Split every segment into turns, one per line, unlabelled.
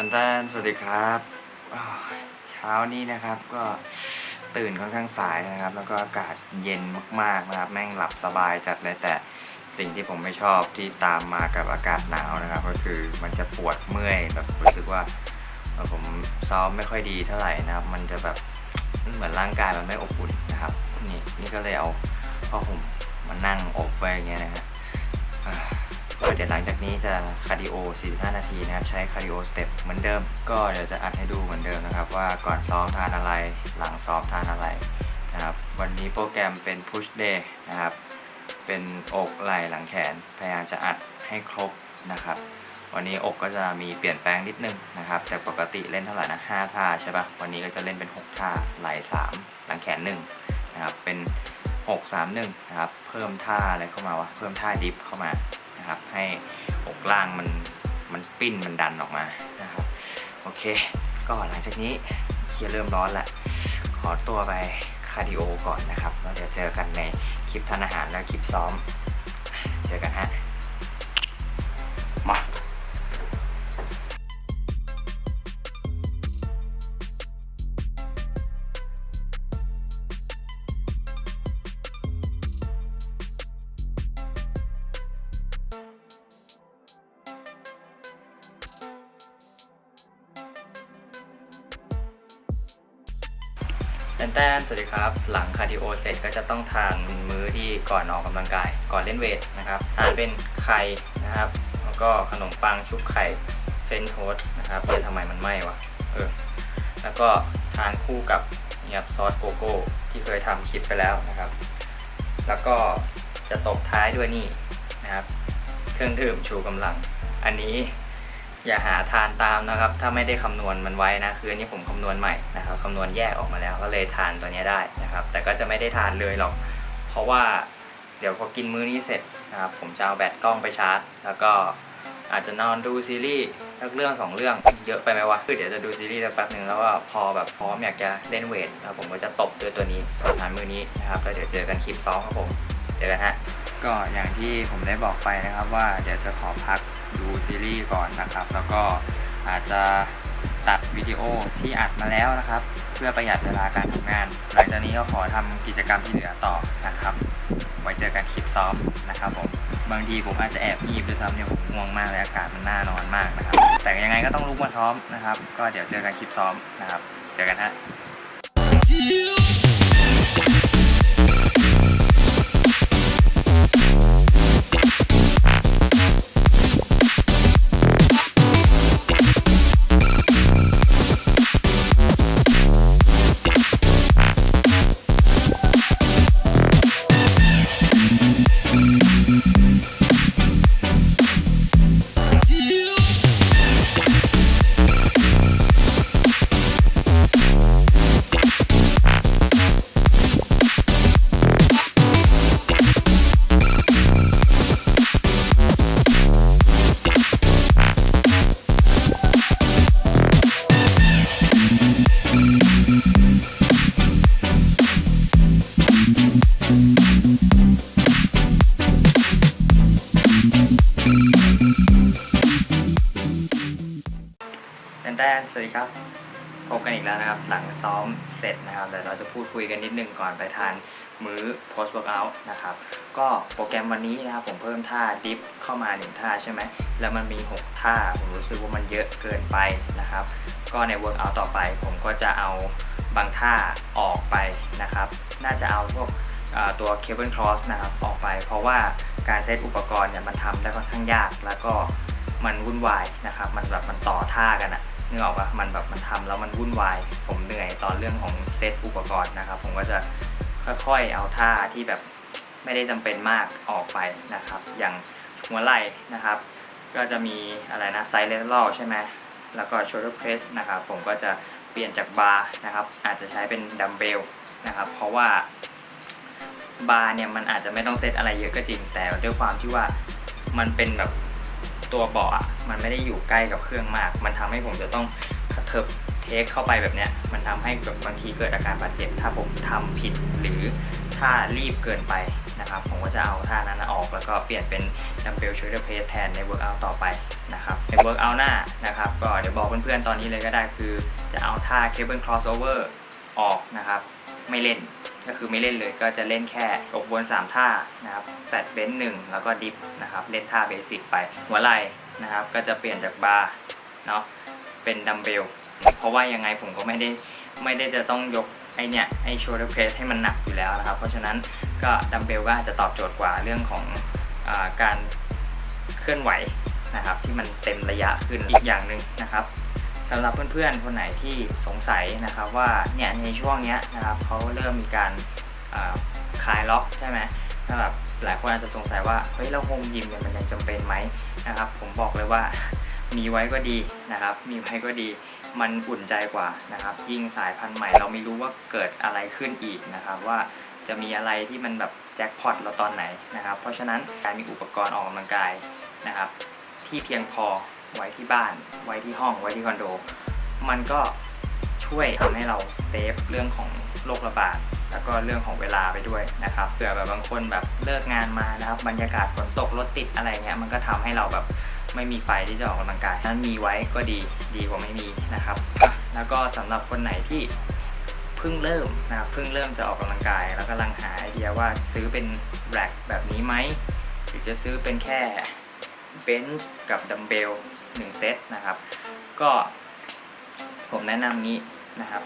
ตันตันสวัสดีครับเช้านี้นะครับก็ตื่นค่อนข้างสายนะครับ แล้วก็อากาศเย็นมากๆนะครับแม่งหลับสบายจัดเลยแต่สิ่งที่ผมไม่ชอบที่ตามมากับอากาศหนาวนะครับ ก็คือมันจะปวดเมื่อยแบบรู้สึกว่าผมซ้อมไม่ค่อยดีเท่าไหร่นะครับ มันจะแบบเหมือนร่างกายมันไม่อบอุ่นนะครับ นี่นี่ก็เลยเอาผ้าห่มมานั่งอบไว้อย่างเงี้ยนะฮะ เดี๋ยวหลังจากนี้จะคาร์ดิโอ 45 นาทีนะครับ ใช้คาร์ดิโอสเต็ปเหมือนเดิม ก็เดี๋ยวจะอัดให้ดูเหมือนเดิมนะครับ ว่าก่อนซ้อมทานอะไร หลังซ้อมทานอะไรนะครับ วันนี้โปรแกรมเป็น push day นะครับ เป็นอกไหล่หลังแขน พยายามจะอัดให้ครบนะครับ วันนี้อกก็จะมีเปลี่ยนแปลงนิดนึงนะครับ จากปกติเล่นเท่าไหร่นะ 5 ท่าใช่ปะวันนี้ก็จะเล่นเป็น 6 ท่า ไหล่ 3 หลังแขน 1 นะครับ เป็น 6 3 1 นะครับ เพิ่มท่าอะไรเข้ามาวะ เพิ่มท่าดิฟเข้ามา นะครับ ให้อกล่างมันมันปิ้นมันดันออกมานะครับโอเค ก็หลังจากนี้เคียร์เริ่มร้อนละขอตัวไปคาร์ดิโอก่อนนะครับแล้วเดี๋ยวเจอกันในคลิปทานอาหารและคลิปซ้อม แตนๆสวัสดีครับ หลังคาร์ดิโอเสร็จก็จะต้องทานมื้อที่ก่อนออกกำลังกาย ก่อนเล่นเวทนะครับทานเป็นไข่นะครับ แล้วก็ขนมปังชุบไข่เฟรนช์โทสต์นะครับเดี๋ยวทำไมมันไหม้วะ เออ แล้วก็ทานคู่กับนี่ครับซอสโกโก้ที่เคยทำคลิปไปแล้วนะครับ แล้วก็จะตบท้ายด้วยนี่นะครับ เครื่องดื่มชูกำลัง อันนี้อย่าหาทานตามนะครับ ถ้าไม่ได้คำนวณมันไว้นะ คืออันนี้ผมคำนวณใหม่นะครับำนวณแยกออกมาแล้ว ก็เลยทานตัวนี้ได้นะครับ แต่ก็จะไม่ได้ทานเลยหรอก เพราะว่าเดี๋ยวพอกินมื้อนี้เสร็จนะครับผมจะเอาแบตกล้องไปชาร์จ แล้วก็อาจจะนอนดูซีรีส์สักเรื่องสองเรื่องเยอะไปไหมวะคือเดี๋ยวจะดูซีรีส์สักแป๊บหนึ่งแล้วก็พอแบบพร้อมอยากจะเล่นเวทแล้วผมก็จะตบด้วยตัวนี้อนทานมื้อนี้นะครับแล้วเดี๋ยวเจอกันคลิปซ้อมครับผมเจอกันฮะก็อย่างที่ผมได้บอกไปนะครับว่าเดี๋ยวจะขอพักดูซีรีส์ก่อนนะครับ แล้วก็อาจจะ ตัดวิดีโอที่อัดมาแล้วนะครับ เพื่อประหยัดเวลาการทำงาน หลังจากนี้ก็ขอทำกิจกรรมที่เหลือต่อนะครับ ไว้เจอกันคลิปซ้อมนะครับผมบางทีผมอาจจะแอบงีบด้วยซ้ำเนี่ยผมง่วงมากเลยอากาศมันน่านอนมากนะครับ แต่ยังไงก็ต้องลุกมาซ้อมนะครับ ก็เดี๋ยวเจอกันคลิปซ้อมนะครับ เจอกันฮะ ดีครับ พบกันอีกแล้วนะครับ หลังซ้อมเสร็จนะครับเดี๋ยวเราจะพูดคุยกันนิดนึงก่อนไปทานมื้อ post workout นะครับ ก็โปรแกรมวันนี้นะครับผมเพิ่มท่าดิฟเข้ามาหนึ่งท่าใช่ไหม แล้วมันมี 6 ท่า ผมรู้สึกว่ามันเยอะเกินไปนะครับ ก็ใน workout ต่อไปผมก็จะเอาบางท่าออกไปนะครับ น่าจะเอาพวกตัว cable cross นะครับออกไป เพราะว่าการเซตอุปกรณ์เนี่ยมันทำได้ค่อนข้างยากแล้วก็มันวุ่นวายนะครับ มันแบบมันต่อท่ากันอะ นึกออกปะมันแบบมันทำแล้วมันวุ่นวาย ผมเหนื่อยตอนเรื่องของเซตอุปกรณ์นะครับ ผมก็จะค่อยๆเอาท่าที่แบบไม่ได้จำเป็นมากออกไปนะครับ อย่างหัวไหล่นะครับ ก็จะมีอะไรนะไซเลนลใช่ไหมแล้วก็ shoulder press นะครับผมก็จะเปลี่ยนจากบาร์นะครับ อาจจะใช้เป็นดัมเบลนะครับ เพราะว่าบาร์เนี่ยมันอาจจะไม่ต้องเซตอะไรเยอะก็จริง แต่ด้วยความที่ว่ามันเป็นแบบ ตัวเบาะอะมันไม่ได้อยู่ใกล้กับเครื่องมาก มันทำให้ผมจะต้องกระเถิบเทคเข้าไปแบบเนี้ย มันทำให้แบบบางทีเกิดอาการบาดเจ็บ ถ้าผมทำผิดหรือถ้ารีบเกินไปนะครับ ผมก็จะเอาท่านั้นออกแล้วก็เปลี่ยนเป็นดัมเบลชูเดอร์เพสแทนในเวิร์กอัลต่อไปนะครับ ในเวิร์กอัลหน้านะครับ ก็เดี๋ยวบอกเพื่อนๆตอนนี้เลยก็ได้คือ จะเอาท่าเคเบิลครอสโอเวอร์ออกนะครับ ไม่เล่น ก็คือไม่เล่นเลยก็จะเล่นแค่อกบน 3 ท่านะครับแฟตเบนหนึ่งแล้วก็ดิฟนะครับเล่นท่าเบสิกไปหัวไหล่นะครับ ก็จะเปลี่ยนจากบาร์เนาะเป็นดัมเบลเพราะว่ายังไงผมก็ไม่ได้ไม่ได้จะต้องยกไอเนี่ยไอโชเดอร์เพสให้มันหนักอยู่แล้วนะครับ เพราะฉะนั้นก็ดัมเบลก็อาจจะตอบโจทย์กว่าเรื่องของอาการเคลื่อนไหวนะครับที่มันเต็มระยะขึ้นอีกอย่างหนึ่งนะครับ สำหรับเพื่อนๆ คนไหนที่สงสัยนะครับว่าเนี่ยในช่วงนี้นะครับเขาเริ่มมีการอ่าคลายล็อกใช่ไหมถ้าแบบหลายคนอาจจะสงสัยว่าเฮ้ยเราโฮมยิมเนี่ยมันยังจำเป็นไหมนะครับผมบอกเลยว่ามีไว้ก็ดีนะครับ มีไว้ก็ดีมันอุ่นใจกว่านะครับ ยิ่งสายพันธุ์ใหม่เราไม่รู้ว่าเกิดอะไรขึ้นอีกนะครับ ว่าจะมีอะไรที่มันแบบแจ็คพอตเราตอนไหนนะครับ เพราะฉะนั้นการมีอุปกรณ์ออกกำลังกายนะครับ ที่เพียงพอ ไว้ที่บ้าน ไว้ที่ห้อง ไว้ที่คอนโด มันก็ช่วยทำให้เราเซฟเรื่องของโรคระบาดแล้วก็เรื่องของเวลาไปด้วยนะครับเผื่อแบบบางคนแบบเลิกงานมานะครับบรรยากาศฝนตกรถติดอะไรเงี้ยมันก็ทำให้เราแบบไม่มีไฟที่จะออกกำลังกายนั้นมีไว้ก็ดีดีกว่าไม่มีนะครับ แล้วก็สำหรับคนไหนที่เพิ่งเริ่มนะครับเพิ่งเริ่มจะออกกำลังกาย แล้วกำลังหาไอเดียว่าซื้อเป็นแร็กแบบนี้ไหมหรือจะซื้อเป็นแค่ เบนช์กับดัมเบล1เซตนะครับ ก็ผมแนะนำนี้นะครับ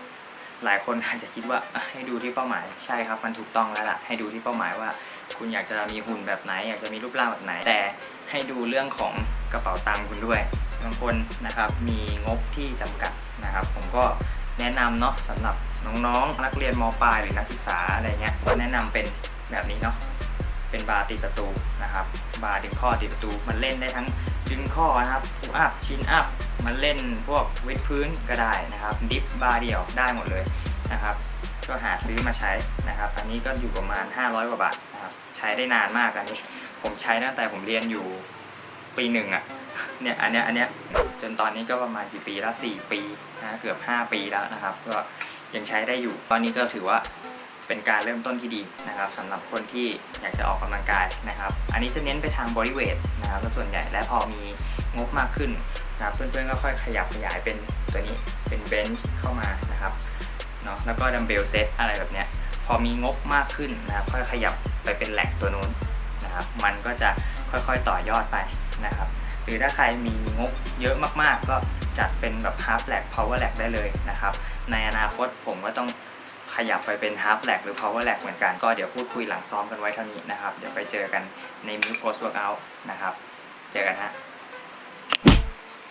หลายคนอาจจะคิดว่าให้ดูที่เป้าหมายใช่ครับมันถูกต้องแล้วล่ะ ให้ดูที่เป้าหมายว่า คุณอยากจะมีหุ่นแบบไหน อยากจะมีรูปร่างแบบไหน แต่ให้ดูเรื่องของกระเป๋าตังค์คุณด้วยบางคนนะครับมีงบที่จำกัดนะครับ ผมก็แนะนำเนาะสำหรับน้องๆ นักเรียนมปลายหรือนักศึกษาอะไรเงี้ยก็แนะนำเป็นแบบนี้เนาะเป็นบาร์ติประตูนะครับ บาร์ดึงข้อติดประตู มันเล่นได้ทั้งดึงข้อนะครับพุอัพชินอัพมันเล่นพวกเวทพื้นก็ได้นะครับดิฟบาร์เดียวได้หมดเลยนะครับ ก็หาซื้อมาใช้นะครับ อันนี้ก็อยู่ประมาณ 500 กว่าบาทนะครับใช้ได้นานมากอันนี้ผมใช้ตั้งแต่ผมเรียนอยู่ปีหนึ่งอะเนี่ยอันเนี้ยอันเนี้ยจนตอนนี้ก็ประมาณกี่ปีแล้ว4ปีนะเกือบ 5 ปีแล้วนะครับ ก็ยังใช้ได้อยู่ ตอนนี้ก็ถือว่า เป็นการเริ่มต้นที่ดีนะครับสำหรับคนที่อยากจะออกกำลังกายนะครับ อันนี้จะเน้นไปทางบริเวทนะครับส่วนใหญ่และพอมีงบมากขึ้นนะครับเพื่อนๆก็ค่อยขยับขยายเป็นตัวนี้เป็นเบนช์เข้ามานะครับเนาะแล้วก็ดัมเบลเซตอะไรแบบเนี้ยพอมีงบมากขึ้นนะครับค่อยขยับไปเป็นแหลกตัวนู้นนะครับมันก็จะค่อยๆต่อยอดไปนะครับหรือถ้าใครมีงบเยอะมากๆ ก็จัดเป็นแบบ half lag power lag ได้เลยนะครับ ในอนาคตผมก็ต้อง ขยับไปเป็น half lag หรือ power lag เหมือนกัน ก็เดี๋ยวพูดคุยหลังซ้อมกันไว้เท่านี้นะครับ เดี๋ยวไปเจอกันในมื้อ post workout นะครับ เจอกันฮะ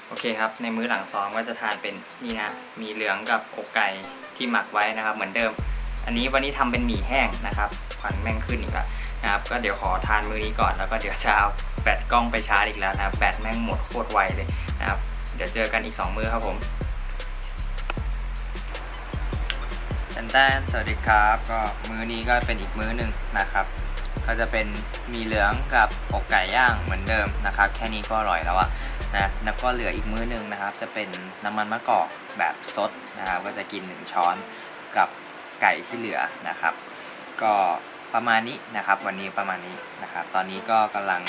โอเคครับ ในมื้อหลังซ้อมก็จะทานเป็นนี่นะ มีเหลืองกับอกไก่ที่หมักไว้นะครับ เหมือนเดิม อันนี้วันนี้ทำเป็นหมี่แห้งนะครับควันแม่งขึ้นอีกแล้วนะครับ ก็เดี๋ยวขอทานมื้อนี้ก่อน แล้วก็เดี๋ยวจะเอาแบตกล้องไปชาร์จอีกแล้วนะ แบตแม่งหมดโคตรไวเลยนะครับ เดี๋ยวเจอกันอีก 2 มื้อครับผม แตนๆสวัสดีครับ ก็มื้อนี้ก็เป็นอีกมื้อหนึ่งนะครับ ก็จะเป็นมีเหลืองกับอกไก่ย่างเหมือนเดิมนะครับ แค่นี้ก็อร่อยแล้วอะนะแล้วก็เหลืออีกมื้อหนึ่งนะครับ จะเป็นน้ำมันมะกอกแบบสดนะครับ ก็จะกิน 1 ช้อนกับไก่ที่เหลือนะครับ ก็ประมาณนี้นะครับ วันนี้ประมาณนี้นะครับ ตอนนี้ก็กำลัง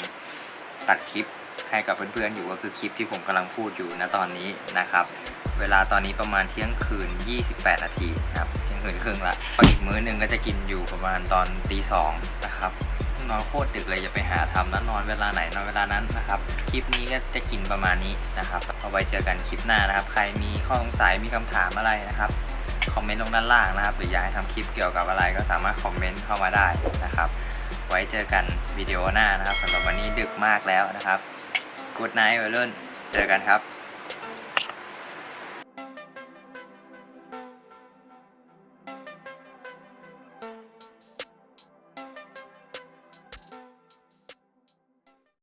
ตัดคลิปให้กับเพื่อนๆอยู่ก็คือคลิปที่ผมกำลังพูดอยู่ณตอนนี้นะครับ เวลาตอนนี้ประมาณเที่ยงคืน 28 นาทีนะครับ คืนครึ่งละพออีกมื้อหนึ่งก็จะกินอยู่ประมาณตอนตีสองนะครับนอนโคตรดึกเลยอย่าไปหาทำนะนอนเวลาไหนนอนเวลานั้นนะครับ คลิปนี้ก็จะกินประมาณนี้นะครับเอาไว้เจอกันคลิปหน้านะครับ ใครมีข้อสงสัยมีคำถามอะไรนะครับคอมเมนต์ลงด้านล่างนะครับ หรืออยากให้ทำคลิปเกี่ยวกับอะไรก็สามารถคอมเมนต์เข้ามาได้นะครับ ไว้เจอกันวิดีโอหน้านะครับสำหรับวันนี้ดึกมากแล้วนะครับ Good night วัยรุ่นเจอกันครับ